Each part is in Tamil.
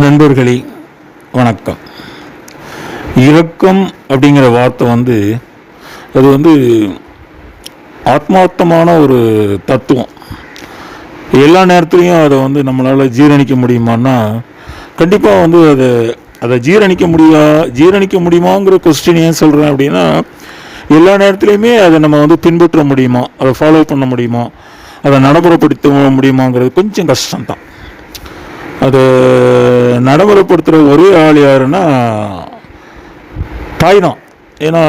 நண்பர்களே வணக்கம். இரக்கம் அப்படிங்கிற வார்த்தை வந்து அது வந்து ஆத்மார்த்தமான ஒரு தத்துவம். எல்லா நேரத்துலையும் அதை வந்து நம்மளால் ஜீரணிக்க முடியுமான்னா கண்டிப்பாக வந்து அதை அதை ஜீரணிக்க முடியா ஜீரணிக்க முடியுமாங்கிற கொஸ்டின் ஏன் சொல்கிறேன் அப்படின்னா எல்லா நேரத்துலையுமே அதை நம்ம வந்து பின்பற்ற முடியுமா? அதை ஃபாலோ பண்ண முடியுமா? அதை நடைமுறைப்படுத்த முடியுமாங்கிறது கொஞ்சம் கஷ்டம்தான். அதை நடைமுறைப்படுத்துகிற ஒரே ஆள் யாருன்னா தாய் தான் ஏன்னா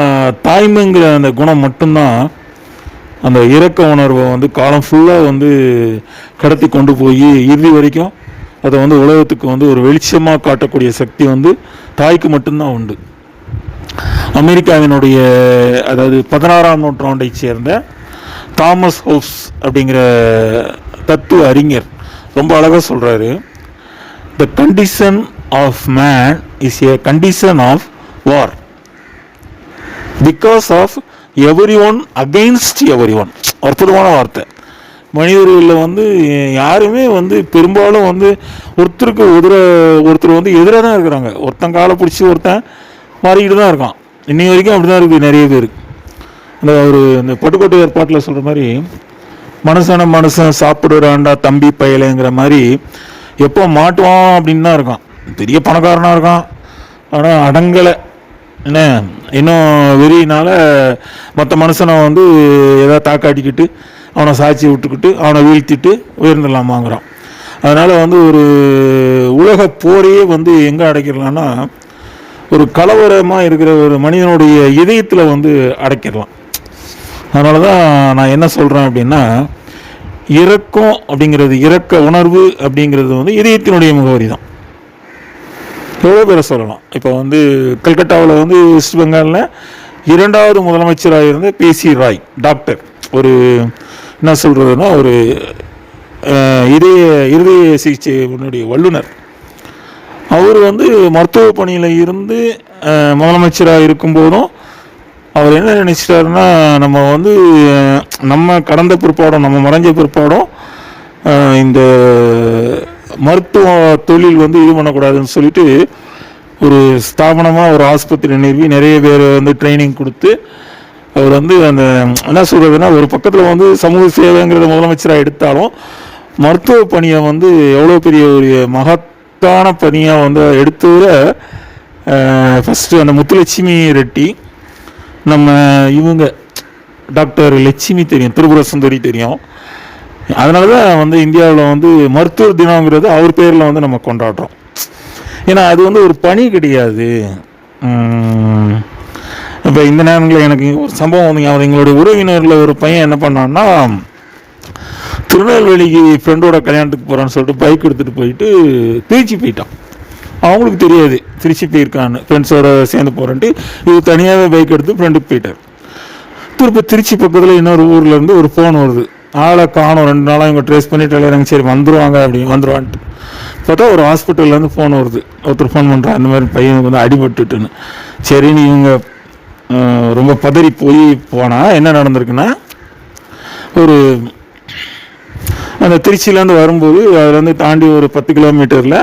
தாய்மைங்கிற அந்த குணம் மட்டும்தான் அந்த இறக்க உணர்வை வந்து காலம் ஃபுல்லாக வந்து கடத்தி கொண்டு போய் இறுதி வரைக்கும் அதை வந்து உலகத்துக்கு வந்து ஒரு வெளிச்சமாக காட்டக்கூடிய சக்தி வந்து தாய்க்கு மட்டும்தான் உண்டு. அமெரிக்காவினுடைய அதாவது பதினாறாம் நூற்றாண்டை சேர்ந்த தாமஸ் ஹவுஸ் அப்படிங்கிற தத்துவ அறிஞர் ரொம்ப அழகாக சொல்கிறாரு the condition of man is a condition of war because of every one against every one அற்புதமான வார்த்தை. மனிதர்களில் வந்து யாருமே வந்து பெரும்பாலும் வந்து ஒருத்தருக்கு எதிர ஒருத்தர் வந்து எதிராக தான் இருக்கிறாங்க. ஒருத்தன் காலை பிடிச்சி ஒருத்தன் மாறிக்கிட்டு தான் இருக்கான். இன்னி வரைக்கும் அப்படி தான் இருக்குது நிறைய பேர். இந்த ஒரு இந்த பட்டுக்கோட்டை ஏற்பாட்டில் சொல்கிற மாதிரி மனுஷன மனுஷன் சாப்பிடுறாண்டா தம்பி பயலைங்கிற மாதிரி எப்போ மாட்டுவான் அப்படின்னு தான் இருக்கான். பெரிய பணக்காரனாக இருக்கான். ஆனால் அடங்கலை. என்ன இன்னும் வெறியினால் மற்ற மனுஷனை வந்து எதாவது தாக்காட்டிக்கிட்டு அவனை சாட்சி விட்டுக்கிட்டு அவனை வீழ்த்திட்டு உயர்ந்துடலாமாங்கிறான். அதனால் வந்து ஒரு உலக போரையே வந்து எங்கே அடைக்கிறலான்னா ஒரு கலவரமாக இருக்கிற ஒரு மனிதனுடைய இதயத்தில் வந்து அடைக்கிடலாம் அதனால தான் நான் என்ன சொல்கிறேன் அப்படின்னா இறக்கம் அப்படிங்கிறது இறக்க உணர்வு அப்படிங்கிறது வந்து இதயத்தினுடைய முகவரி தான் எவ்வளோ பேரை சொல்லலாம்? இப்போ வந்து கல்கட்டாவில் வந்து வெஸ்ட் பெங்காலில் இரண்டாவது முதலமைச்சராக இருந்த பேசி ராய் டாக்டர். ஒரு என்ன சொல்கிறதுனா ஒரு இதய இருதய சிகிச்சையினுடைய வல்லுனர் அவர் வந்து மருத்துவ பணியில் இருந்து முதலமைச்சராக இருக்கும்போதும் அவர் என்ன நினச்சிட்டாருன்னா நம்ம வந்து நம்ம கடந்த பிற்பாடும் நம்ம மறைஞ்ச பிற்பாடும் இந்த மருத்துவ தொழில் வந்து இது பண்ணக்கூடாதுன்னு சொல்லிட்டு ஒரு ஸ்தாபனமாக ஒரு ஆஸ்பத்திரி நிறுவி நிறைய பேர் வந்து ட்ரைனிங் கொடுத்து அவர் வந்து அந்த என்ன சொல்கிறதுனா ஒரு பக்கத்தில் வந்து சமூக சேவைங்கிறத முதலமைச்சராக எடுத்தாலும் மருத்துவ பணியை வந்து எவ்வளோ பெரிய ஒரு மகத்தான பணியாக வந்து எடுத்தவரை ஃபஸ்ட்டு அந்த முத்துலட்சுமி ரெட்டி நம்ம இவங்க டாக்டர் லட்சுமி தெரியும் திரிபுர சுந்தரி தெரியும். அதனால தான் வந்து இந்தியாவில் வந்து மருத்துவர் தினங்கிறது அவர் பேரில் வந்து நம்ம கொண்டாடுறோம். ஏன்னா அது வந்து ஒரு பணி கிடையாது. இப்போ இந்த நேரங்களில் எனக்கு ஒரு சம்பவம் வந்து அவர் எங்களுடைய உறவினரில் ஒரு பையன் என்ன பண்ணான்னா திருநெல்வேலிக்கு ஃப்ரெண்டோட கல்யாணத்துக்கு போகிறான்னு சொல்லிட்டு பைக் எடுத்துகிட்டு போயிட்டு திருச்சி போயிட்டான். அவங்களுக்கு தெரியாது. திருச்சி போயிருக்கான்னு. ஃப்ரெண்ட்ஸோட சேர்ந்து போகிறேன்ட்டு இது தனியாகவே பைக் எடுத்து ஃப்ரெண்டுக்கு போயிட்டார். திருப்பி திருச்சி பக்கத்தில் இன்னொரு ஊர்லேருந்து ஒரு ஃபோன் வருது. ஆளை காணும். ரெண்டு நாளாக இவங்க ட்ரேஸ் பண்ணிட்டு இல்லைங்க சரி வந்துடுவாங்க அப்படி வந்துடுவான்ட்டு பார்த்தா ஒரு ஹாஸ்பிட்டல்லேருந்து ஃபோன் வருது. ஒருத்தர் ஃபோன் பண்ணுறான் அந்த மாதிரி பையனுக்கு வந்து அடிபட்டுட்டுன்னு. சரின்னு இவங்க ரொம்ப பதறி போய் போனால் என்ன நடந்திருக்குன்னா ஒரு அந்த திருச்சியிலேருந்து வரும்போது அதுலேருந்து தாண்டி ஒரு பத்து கிலோமீட்டரில்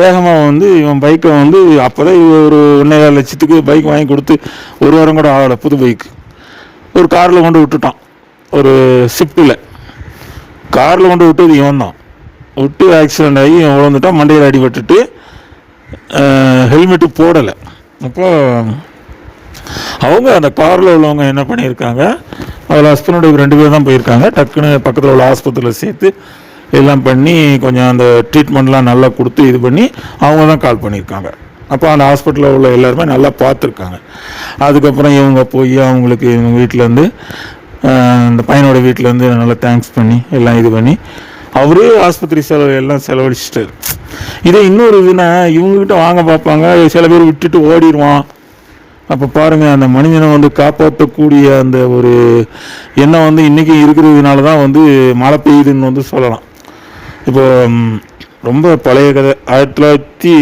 வேகமாக வந்து இவன் பைக்கை வந்து அப்போ தான் ஒரு ஒன்றே கால் லட்சத்துக்கு பைக் வாங்கி கொடுத்து ஒரு வாரம் கூட ஆகலை புது பைக்கு ஒரு காரில் கொண்டு விட்டுட்டான். ஒரு ஷிஃப்ட்டில் காரில் கொண்டு விட்டது இவன் தான். விட்டு ஆக்சிடெண்ட் ஆகி இவன் விழுந்துட்டான். மண்டையில் அடிபட்டுட்டு ஹெல்மெட்டு போடலை. அப்போ அவங்க அந்த காரில் உள்ளவங்க என்ன பண்ணியிருக்காங்க? அதில் ஹஸ்பண்டோட ரெண்டு பேர் தான் போயிருக்காங்க. டக்குன்னு பக்கத்தில் உள்ள ஆஸ்பத்திரியில் சேர்த்து எல்லாம் பண்ணி கொஞ்சம் அந்த ட்ரீட்மெண்ட்லாம் நல்லா கொடுத்து இது பண்ணி அவங்க தான் கால் பண்ணியிருக்காங்க. அப்போ அந்த ஹாஸ்பிட்டலில் உள்ள எல்லாருமே நல்லா பார்த்துருக்காங்க. அதுக்கப்புறம் இவங்க போய் அவங்களுக்கு இவங்க வீட்டிலேருந்து இந்த பையனோட வீட்டிலேருந்து நல்லா தேங்க்ஸ் பண்ணி எல்லாம் இது பண்ணி அவரே ஆஸ்பத்திரி செலவு எல்லாம் செலவழிச்சிட்டாரு. இதே இன்னொரு இதுனா இவங்ககிட்ட வாங்க பார்ப்பாங்க சில பேர் விட்டுட்டு ஓடிடுவான் அப்போ பாருங்கள் அந்த மனிதனை வந்து காப்பாற்றக்கூடிய அந்த ஒரு எண்ணம் வந்து இன்றைக்கி இருக்கிறதுனால தான் வந்து மழை பெய்யுதுன்னு வந்து சொல்லலாம். இப்போ ரொம்ப பழைய கதை. ஆயிரத்தி தொள்ளாயிரத்தி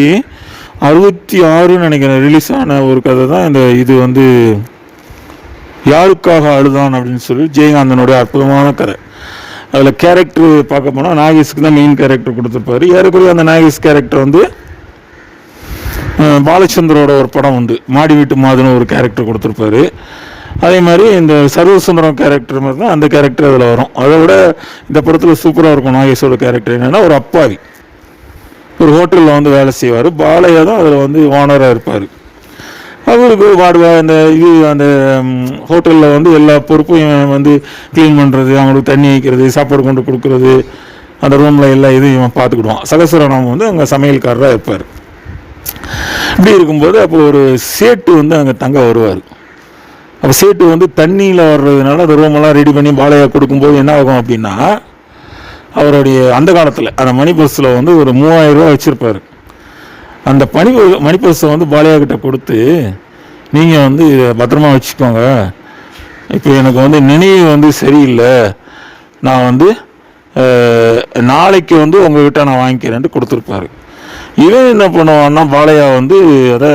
அறுபத்தி ஆறுன்னு நினைக்கிறேன் ரிலீஸ் ஆன ஒரு கதை தான். இந்த இது வந்து யாருக்காக அழுதான் அப்படின்னு சொல்லி ஜெயகாந்தனுடைய அற்புதமான கதை. அதில் கேரக்டர் பார்க்க போனால் நாகேஷுக்கு தான் மெயின் கேரக்டர் கொடுத்துருப்பாரு. ஏறக்குறைய அந்த நாகேஷ் கேரக்டர் வந்து பாலச்சந்தரோட ஒரு படம் உண்டு. மாடி வீட்டு மாதுன்னு ஒரு கேரக்டர் கொடுத்துருப்பாரு. அதே மாதிரி இந்த சர்வசுந்தரம் கேரக்டர் மாதிரி தான் அந்த கேரக்டர் அதில் வரும். அதை விட இந்த படத்தில் சூப்பராக இருக்கும் நாகேஷோட கேரக்டர் என்னென்னா ஒரு அப்பாவி. ஒரு ஹோட்டலில் வந்து வேலை செய்வார். பாலையா தான் அதில் வந்து ஓனராக இருப்பார். அவருக்கு வாடுவா அந்த இது அந்த ஹோட்டலில் வந்து எல்லா பொறுப்பும் இவன் வந்து க்ளீன் பண்ணுறது அவங்களுக்கு தண்ணி வைக்கிறது சாப்பாடு கொண்டு கொடுக்குறது அந்த ரூமில் எல்லா இதுவும் இவன் பார்த்துக்கிடுவான். சகசரநாமம் வந்து அங்கே சமையல்காரராக இருப்பார். இப்படி இருக்கும்போது அப்போ ஒரு சேட்டு வந்து அங்கே தங்க வருவார். அப்போ சேட்டு வந்து தண்ணியில் வர்றதுனால அந்த ரூமெல்லாம் ரெடி பண்ணி பாலையா கொடுக்கும்போது என்ன ஆகும் அப்படின்னா அவருடைய அந்த காலத்தில் அந்த மணி பஸ்ஸில் வந்து ஒரு மூவாயிரம் ரூபா வச்சுருப்பாரு. அந்த பனி பஸ்ஸை வந்து பாலையா கிட்ட கொடுத்து நீங்கள் வந்து இதை பத்திரமா வச்சுக்கோங்க. இப்போ எனக்கு வந்து நினைவு வந்து சரியில்லை. நான் வந்து நாளைக்கு வந்து உங்ககிட்ட நான் வாங்கிக்கிறேன்ட்டு கொடுத்துருப்பாரு. இவன் என்ன பண்ணுவான்னா பாலையா வந்து அதை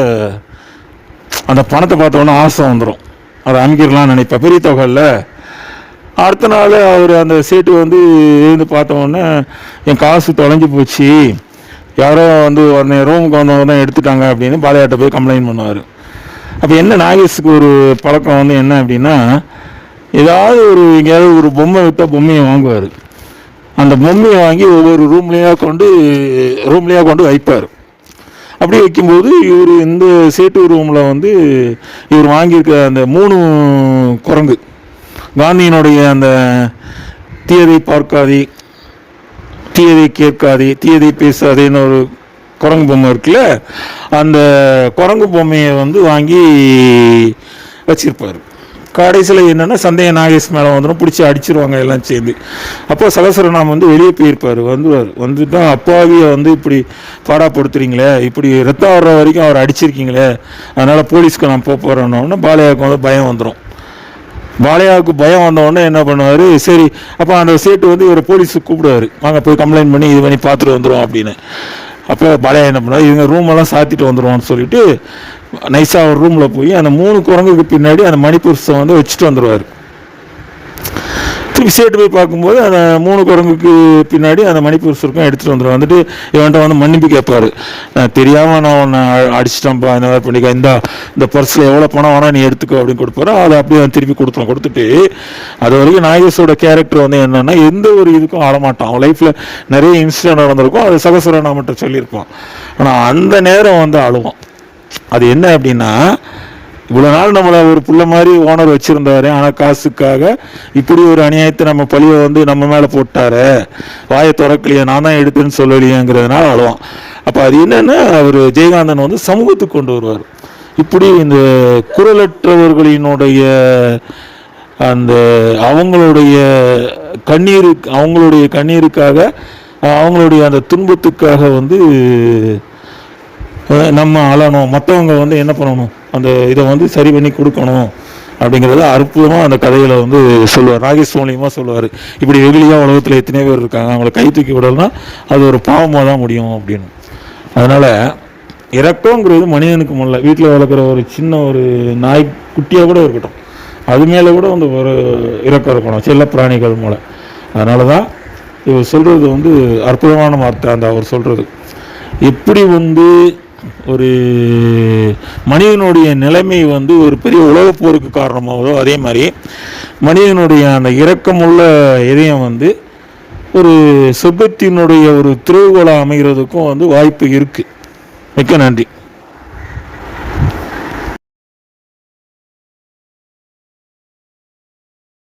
அந்த பணத்தை பார்த்த ஆசை வந்துடும் அதை அமைக்கிடலாம்னு நினைப்பேன் பெரிய தொகை இல்லை அடுத்த நாள் அவர் அந்த சீட்டு வந்து எழுந்து பார்த்த உடனே என் காசு தொலைஞ்சு போச்சு. யாரோ வந்து உடனே ரூமுக்கு வந்தவங்க தான் எடுத்துட்டாங்க அப்படின்னு பாலையாட்ட போய் கம்ப்ளைண்ட் பண்ணுவார். அப்போ என்ன நாகேஷுக்கு ஒரு பழக்கம் வந்து என்ன அப்படின்னா ஏதாவது ஒரு எங்கேயாவது ஒரு பொம்மை விட்டால் பொம்மையை வாங்குவார். அந்த பொம்மையை வாங்கி ஒவ்வொரு ரூம்லேயாக கொண்டு ரூம்லேயாக கொண்டு வைப்பார். அப்படி வைக்கும்போது இவர் இந்த சேட்டு ரூமில் வந்து இவர் வாங்கியிருக்க அந்த மூணு குரங்கு. காந்தியினுடைய அந்த தீயதை பார்க்காதே தீயதை கேட்காதே தீயதை பேசாதேன்னு ஒரு குரங்கு பொம்மை இருக்குல்ல அந்த குரங்கு பொம்மையை வந்து வாங்கி வச்சிருப்பார். கடைசியில் என்னென்னா சந்தேக நாகேஷ் மேலே வந்துடும் பிடிச்சி அடிச்சிருவாங்க எல்லாம் சேர்ந்து. அப்போ சகசரநாமம் வந்து வெளியே போயிருப்பார் வந்துடுவார் வந்துட்டு அப்பாவியை வந்து இப்படி பாடாப்படுத்துறீங்களே இப்படி ரத்தம் வர்ற வரைக்கும் அவர் அடிச்சிருக்கீங்களே அதனால் போலீஸ்க்கு நான் போக போகிறேன்னொன்னே பாலையாவுக்கு வந்து பயம் வந்துடும் பாலையாவுக்கு பயம் வந்தவொடனே என்ன பண்ணுவார் சரி அப்போ அந்த சேட்டு வந்து இவர் போலீஸுக்கு கூப்பிடுவார். வாங்க போய் கம்ப்ளைண்ட் பண்ணி இது பண்ணி பார்த்துட்டு வந்துடும் அப்படின்னு. அப்போ பாலையா என்ன பண்ணுவார் இவங்க ரூமெல்லாம் சாத்திட்டு வந்துடுவோம்னு சொல்லிட்டு நைஸாக ஒரு ரூமில் போய் அந்த மூணு குரங்குக்கு பின்னாடி அந்த மணிப்பூர்ஸை வந்து வச்சுட்டு வந்துடுவார் திருப்பி சேட்டு போய் பார்க்கும்போது அந்த மூணு குரங்குக்கு பின்னாடி அந்த மணிப்பூர்ஸருக்கும் எடுத்துகிட்டு வந்துடும் வந்துட்டு இவன்ட்ட வந்து மன்னிப்பு கேட்பாரு. நான் தெரியாமல் நான் உன்னை அடிச்சிட்டேன்ப்பா இந்த மாதிரி பண்ணிக்க. இந்த இந்த பர்ஸில் எவ்வளோ பணம் வேணால் நீ எடுத்துக்கோ அப்படின்னு கொடுப்பாரு. அதை அப்படியே திருப்பி கொடுத்துருவான் கொடுத்துட்டு அது வரைக்கும் நாகேஷோட கேரக்டர் வந்து என்னென்னா எந்த ஒரு இதுக்கும் ஆடமாட்டான். அவன் லைஃப்பில் நிறைய இன்சிடென்ட் நடந்திருக்கும். அது சகசர நாமட்ட சொல்லியிருப்பான். ஆனால் அந்த நேரம் வந்து அழுவான். அது என்ன அப்படின்னா இவ்வளோ நாள் நம்மளை ஒரு புள்ள மாதிரி ஓனர் வச்சுருந்தாரு ஆனால் காசுக்காக இப்படி ஒரு அநியாயத்தை நம்ம பழியை வந்து நம்ம மேலே போட்டாரு வாயை திறக்கலையே நான் தான் எடுத்தேன்னு சொல்லலையேங்கிறதுனால அழுவான் அப்போ அது என்னென்னா அவர் ஜெயகாந்தன் வந்து சமூகத்துக்கு கொண்டு வருவார். இப்படி இந்த குரலற்றவர்களினுடைய அந்த அவங்களுடைய கண்ணீருக்கு அவங்களுடைய கண்ணீருக்காக அவங்களுடைய அந்த துன்பத்துக்காக வந்து நம்ம அழணும் மற்றவங்க வந்து என்ன பண்ணணும்? அந்த இதை வந்து சரி பண்ணி கொடுக்கணும் அப்படிங்கிறத அற்புதமாக அந்த கதையில் வந்து சொல்லுவார். நாகேஷ் மூலியமாக சொல்லுவார். இப்படி வெகுளியாக உலகத்தில் எத்தனை பேர் இருக்காங்க. அவங்கள கை தூக்கி விடலைன்னா அது ஒரு பாவமாக தான் முடியும் அப்படின்னு. அதனால் இறக்கங்கிறது மனிதனுக்கு முடியல வீட்டில் வளர்க்குற ஒரு சின்ன ஒரு நாய் குட்டியாக கூட இருக்கட்டும். அது மேலே கூட வந்து ஒரு இறக்கம் இருக்கணும். செல்ல பிராணிகள் மூலம் அதனால தான் இவர் சொல்கிறது வந்து அற்புதமான வார்த்தை அந்த அவர் சொல்கிறது எப்படி வந்து ஒரு மனிதனுடைய நிலைமை வந்து ஒரு பெரிய உலகப் போருக்கு காரணமாகதோ அதே மாதிரி மனிதனுடைய அந்த இரக்கமுள்ள இதயம் வந்து ஒரு சொர்க்கத்தினுடைய ஒரு திருவுகோளாக அமைகிறதுக்கும் வந்து வாய்ப்பு இருக்குது மிக்க நன்றி.